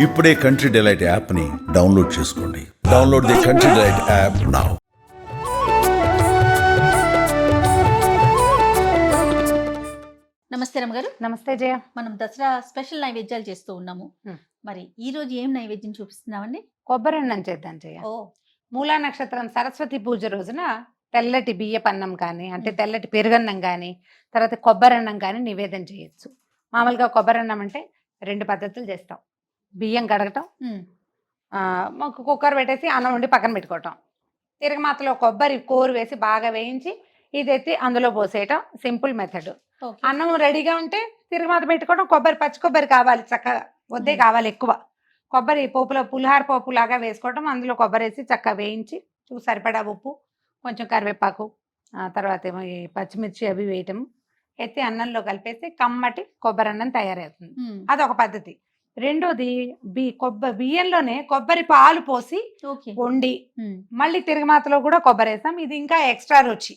ఇప్పుడే Country Delight యాప్ని download చేసుకోండి. Download the Country Delight app now నమస్తే రమ్మగారు నమస్తే జయ. మనం దసరా స్పెషల్ నైవేద్యాలు చేస్తూ ఉన్నాము. మరి ఈ రోజు ఏం నైవేద్యం చూపిస్తున్నామండి? కొబ్బరి అన్నం చేద్దాం జయ. ఓ. మూలా నక్షత్రం సరస్వతి పూజ రోజున తెల్లటి బియ్యపన్నం కానీ అంటే తెల్లటి పెరుగన్నం కానీ తర్వాత కొబ్బరి అన్నం కానీ నివేదన చేయొచ్చు. మామూలుగా కొబ్బరి అన్నం అంటే రెండు పద్ధతులు చేస్తాం. బియ్యం కడగటం ఒక కుక్కర్ పెట్టేసి అన్నం వండి పక్కన పెట్టుకోవటం. తిరగమాతలో కొబ్బరి కోరు వేసి బాగా వేయించి ఇది ఎత్తి అందులో పోసేయటం. Simple method. అన్నం రెడీగా ఉంటే తిరగమాత పెట్టుకోవడం కొబ్బరి పచ్చి కొబ్బరి కావాలి చక్కగా. వద్దే. కావాలి ఎక్కువ. కొబ్బరి పోపులో పులిహార పోపు లాగా వేసుకోవడం అందులో కొబ్బరి వేసి చక్కగా వేయించి చూ- సరిపడా ఉప్పు కొంచెం కరివేపాకు ఆ తర్వాత ఏమో ఈ పచ్చిమిర్చి అవి వేయటం. ఎత్తి అన్నంలో కలిపేసి కమ్మటి కొబ్బరి అన్నం తయారవుతుంది. అదొక పద్ధతి. రెండోది బి కొబ్బరి బియ్యంలోనే కొబ్బరి పాలు పోసి వండి. మళ్ళీ తిరగమాతలో కూడా కొబ్బరి వేసాం. ఇది ఇంకా ఎక్స్ట్రా రుచి.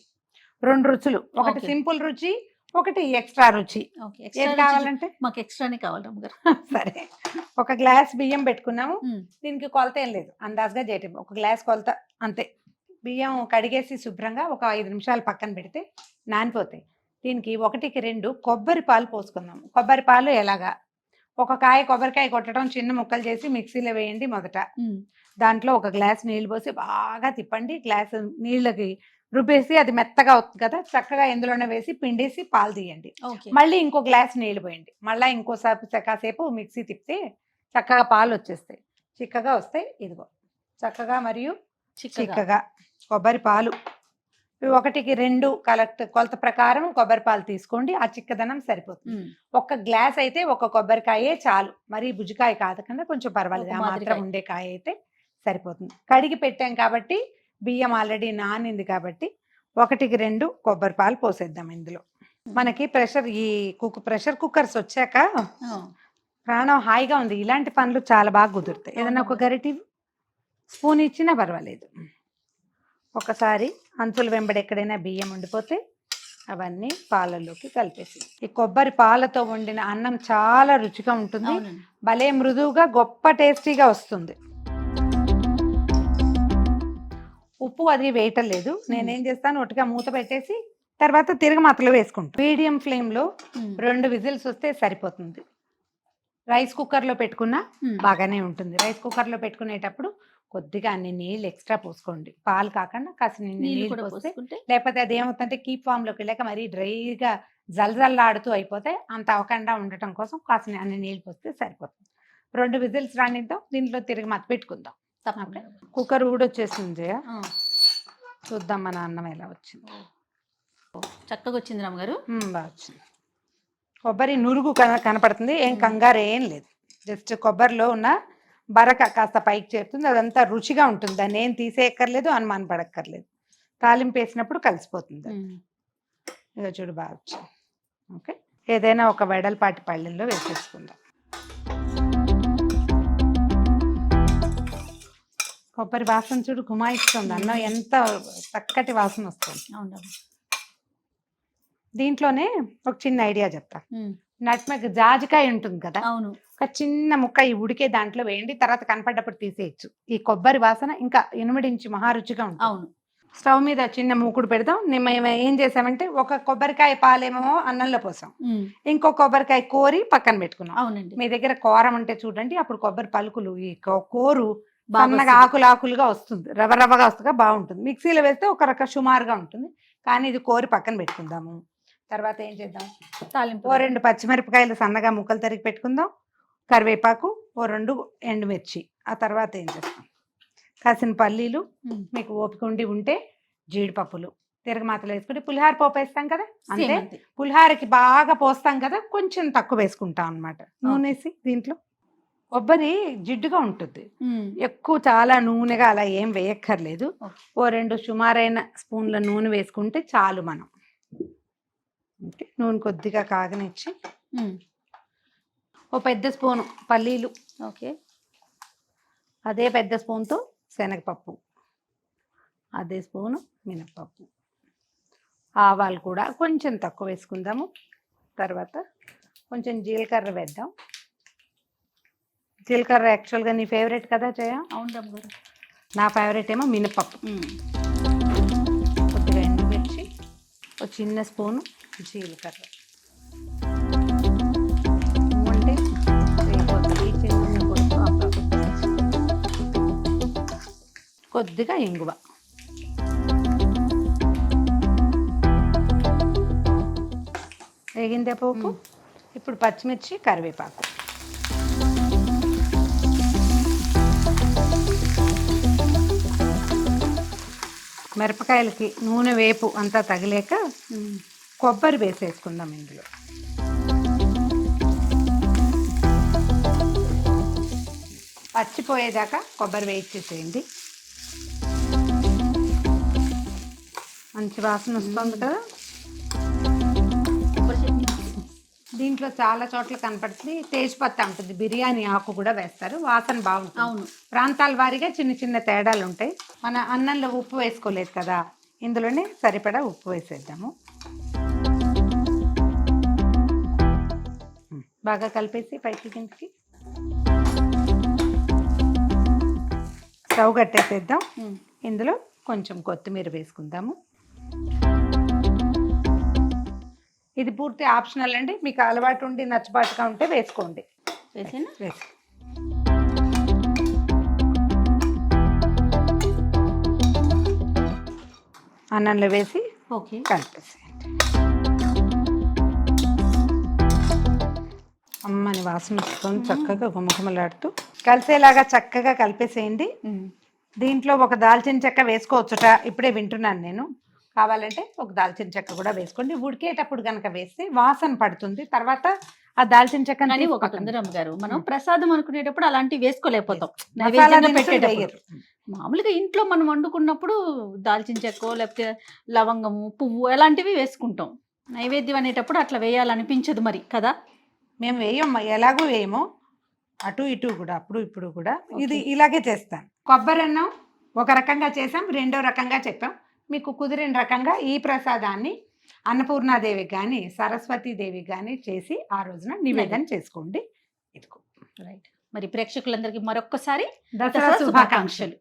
రెండు రుచులు. ఒకటి. సింపుల్ రుచి ఒకటి ఎక్స్ట్రా రుచి. ఓకే. ఏది కావాలంటే? మాకు ఎక్స్ట్రానే కావాలి సరే. ఒక గ్లాస్ బియ్యం పెట్టుకున్నాము. దీనికి కొలత ఏం లేదు. అందాజుగా చేయటం. ఒక గ్లాస్ కొలత అంతే. బియ్యం కడిగేసి శుభ్రంగా ఒక ఐదు నిమిషాలు పక్కన పెడితే నానిపోతాయి. దీనికి ఒకటికి రెండు కొబ్బరి పాలు పోసుకుందాం కొబ్బరి పాలు ఎలాగా? ఒక కాయ కొబ్బరికాయ కొట్టడం చిన్న ముక్కలు చేసి మిక్సీలో వేయండి మొదట. దాంట్లో ఒక గ్లాస్ నీళ్ళు పోసి బాగా తిప్పండి. గ్లాస్ నీళ్ళకి రుబ్బేసి అది మెత్తగా అవుతుంది కదా చక్కగా ఎందులోనే వేసి పిండేసి పాలు తీయండి. మళ్ళీ ఇంకో గ్లాస్ నీళ్ళు పోయండి. మళ్ళీ ఇంకోసారి కాసేపు మిక్సీ తిప్పితే చక్కగా పాలు వచ్చేస్తాయి. చిక్కగా వస్తాయి. ఇదిగో. చక్కగా మరియు చిక్కగా. కొబ్బరి పాలు. ఒకటికి రెండు కలెక్ట్ కొలత ప్రకారం కొబ్బరి పాలు తీసుకోండి ఆ చిక్కదనం సరిపోతుంది. ఒక్క గ్లాస్ అయితే ఒక కొబ్బరికాయే చాలు. మరి భుజికాయ కాదు కన్నా కొంచెం పర్వాలేదు ఒక ఆ మాత్రం. ఉండే కాయ అయితే సరిపోతుంది. కడిగి పెట్టాం కాబట్టి బియ్యం ఆల్రెడీ నానింది కాబట్టి ఒకటికి రెండు కొబ్బరి పాలు పోసేద్దాం ఇందులో. మనకి ప్రెషర్ ఈ కుక్ ప్రెషర్ కుక్కర్స్ వచ్చాక. ప్రాణం హాయిగా ఉంది. ఇలాంటి పనులు చాలా బాగా కుదురుతాయి. ఏదైనా ఒక. గరిటి స్పూన్ ఇచ్చినా పర్వాలేదు. ఒకసారి అంచులు వెంబడి ఎక్కడైనా బియ్యం ఉండిపోతే అవన్నీ పాలలోకి కలిపేసి. ఈ కొబ్బరి పాలతో వండిన అన్నం చాలా రుచిగా ఉంటుంది. భలే మృదువుగా గొప్ప టేస్టీగా వస్తుంది. ఉప్పు అది వేయటం లేదు. నేనేం చేస్తాను? ఒట్టుగా మూత పెట్టేసి తర్వాత తిరగ మాతలో వేసుకుంటాను మీడియం ఫ్లేమ్లో. రెండు విజిల్స్ వస్తే సరిపోతుంది. రైస్ కుక్కర్లో పెట్టుకున్నా. బాగానే ఉంటుంది. రైస్ కుక్కర్లో పెట్టుకునేటప్పుడు కొద్దిగా అన్ని నీళ్ళు ఎక్స్ట్రా పోసుకోండి. పాలు కాకుండా కాసిన నీళ్ళు కూడా పోస్తే లేకపోతే అది ఏమవుతుందంటే కీప్ ఫామ్లోకి వెళ్ళాక మరీ డ్రైగా జల్జల్లాడుతూ అయిపోతే అంత అవ్వకుండా ఉండటం కోసం కాసిన అన్ని నీళ్ళు పోస్తే సరిపోతుంది. రెండు విజిల్స్ రానిద్దాం దీంట్లో తిరిగి మత పెట్టుకుందాం. తప్పకుండా. కుక్కర్ జయ. Ah. చూద్దాం మన అన్నం ఎలా వచ్చింది. చక్కగా వచ్చింది రమ్మగారు. మ్మ్, బాగా వచ్చింది. కొబ్బరి నురుగు కన కనపడుతుంది. ఏం. కంగారు ఏం లేదు. జస్ట్ కొబ్బరిలో ఉన్న బరక కాస్త పైకి చేరుతుంది అదంతా రుచిగా ఉంటుంది. దాన్ని ఏం తీసేయక్కర్లేదు అనుమాన పడక్కర్లేదు. తాలింపు వేసినప్పుడు కలిసిపోతుంది. ఇక చూడు బాగా ఓకే. ఏదైనా ఒక వెడల్పాటి పళ్ళెల్లో వేసేసుకుందాం. కొబ్బరి వాసన చూడు గుమాయిస్తుంది అన్నం ఎంత చక్కటి వాసన వస్తుంది. దీంట్లోనే ఒక చిన్న ఐడియా చెప్తా. నట్మెగ్ జాజికాయ ఉంటుంది కదా? అవును. ఒక చిన్న ముక్క ఈ ఉడికే దాంట్లో వేయండి తర్వాత కనపడ్డప్పుడు తీసేయచ్చు. ఈ కొబ్బరి వాసన ఇంకా ఇనుమడించి మహారుచిగా ఉంటుంది. అవును. స్టవ్ మీద చిన్న మూకుడు పెడదాం. నేను మేము ఏం చేసామంటే ఒక కొబ్బరికాయ పాలేమో అన్నంలో పోసాం. ఇంకో కొబ్బరికాయ కోరి పక్కన పెట్టుకున్నాం. అవునండి. మీ దగ్గర కోరం ఉంటే చూడండి అప్పుడు కొబ్బరి పలుకులు ఈ కోరు బాగా సన్నగా. ఆకులు ఆకులుగా వస్తుంది. రవ రవ్వగా వస్తుందిగా బాగుంటుంది. మిక్సీలో వేస్తే ఒక రక సుమారుగా ఉంటుంది. కానీ ఇది కోరి పక్కన పెట్టుకుందాము. తర్వాత ఏం చేద్దాం? తాలింపు ఓ రెండు పచ్చిమిరపకాయలు సన్నగా ముక్కలు తరిగి పెట్టుకుందాం. కరివేపాకు ఓ రెండు ఎండుమిర్చి ఆ తర్వాత ఏం చేస్తాం కాసిన పల్లీలు. మీకు ఓపిక ఉండి ఉంటే జీడిపప్పులు తిరగమాతలు వేసుకుంటే పులిహార పోపు వేస్తాం కదా అంతే. పులిహారకి బాగా పోస్తాం కదా కొంచెం తక్కువ వేసుకుంటాం అన్నమాట నూనె వేసి దీంట్లో కొబ్బరి జిడ్డుగా ఉంటుంది. ఎక్కువ చాలా నూనెగా అలా ఏం వేయక్కర్లేదు. ఓ రెండు సుమారైన స్పూన్ల నూనె వేసుకుంటే చాలు మనం. నూనె కొద్దిగా కాగనిచ్చి. ఓ పెద్ద స్పూను పల్లీలు. ఓకే. అదే పెద్ద స్పూన్తో శనగపప్పు. అదే స్పూను మినప్పప్పు. ఆవాలు కూడా కొంచెం తక్కువ వేసుకుందాము. తర్వాత కొంచెం జీలకర్ర వేద్దాం. జీలకర్ర యాక్చువల్గా నీ ఫేవరెట్ కదా జయ? అవును రమ్మగారు నా ఫేవరెట్ ఏమో మినపప్పు. కొద్దిగా ఎండుమిర్చి ఒక చిన్న స్పూను జీలకర్ర. కొద్దిగా ఇంగువ. వేగిందే పోపు. ఇప్పుడు పచ్చిమిర్చి కరివేపాకు. మిరపకాయలకి నూనె వేపు అంతా తగిలేక. కొబ్బరి వేసేసుకుందాం ఇందులో. పచ్చిపోయేదాకా కొబ్బరి వేయించేసేయండి. మంచి వాసన వస్తుంది కదా? దీంట్లో చాలా చోట్ల కనపడుతుంది. తేజ్పత్తా ఉంటుంది బిర్యానీ ఆకు కూడా వేస్తారు. వాసన బాగుంటుంది. అవును. ప్రాంతాల వారీగా చిన్న చిన్న తేడాలు ఉంటాయి. మన అన్నంలో ఉప్పు వేసుకోలేదు కదా? ఇందులోనే సరిపడా ఉప్పు వేసేద్దాము. బాగా కలిపేసి పైకి కిందకి. స్టవ్ కట్టేసేద్దాం. ఇందులో కొంచెం కొత్తిమీర వేసుకుందాము. ఇది పూర్తి ఆప్షనల్ అండి. మీకు అలవాటు ఉండి నచ్చబాటుగా ఉంటే వేసుకోండి. వేసేనా? వేసి అన్నంలో వేసి ఓకే. కలిపేసేయండి. అమ్మని వాసన వస్తుంది చక్కగా గుమగుమలాడుతూ కలిసేలాగా చక్కగా కలిపేసేయండి. దీంట్లో ఒక దాల్చిన చెక్క వేసుకోవచ్చుట. ఇప్పుడే వింటున్నాను నేను. కావాలంటే ఒక దాల్చిన చెక్క కూడా వేసుకోండి. ఉడికేటప్పుడు కనుక వేస్తే వాసన పడుతుంది. తర్వాత ఆ దాల్చిన చెక్క కానీ ఒకటి ఉంది రమ్మగారు మనం ప్రసాదం అనుకునేటప్పుడు అలాంటివి వేసుకోలేకపోతాం. పెట్టేటప్పుడు. మామూలుగా ఇంట్లో మనం వండుకున్నప్పుడు దాల్చిన చెక్కో లేకపోతే లవంగము పువ్వు అలాంటివి వేసుకుంటాం. నైవేద్యం అనేటప్పుడు అట్లా వేయాలనిపించదు మరి కదా? మేము వేయం ఎలాగో వేయము. అటు ఇటు కూడా అప్పుడు ఇప్పుడు కూడా. ఇది ఇలాగే చేస్తాను. కొబ్బరి అన్నం ఒక రకంగా చేసాం రెండో రకంగా చెప్పాం. మీకు కుదిరిన రకంగా ఈ ప్రసాదాన్ని అన్నపూర్ణాదేవికి కానీ సరస్వతీదేవికి కానీ చేసి ఆ రోజున నివేదన చేసుకోండి. ఇదిగో. రైట్. మరి ప్రేక్షకులందరికీ మరొక్కసారి దసరా శుభాకాంక్షలు.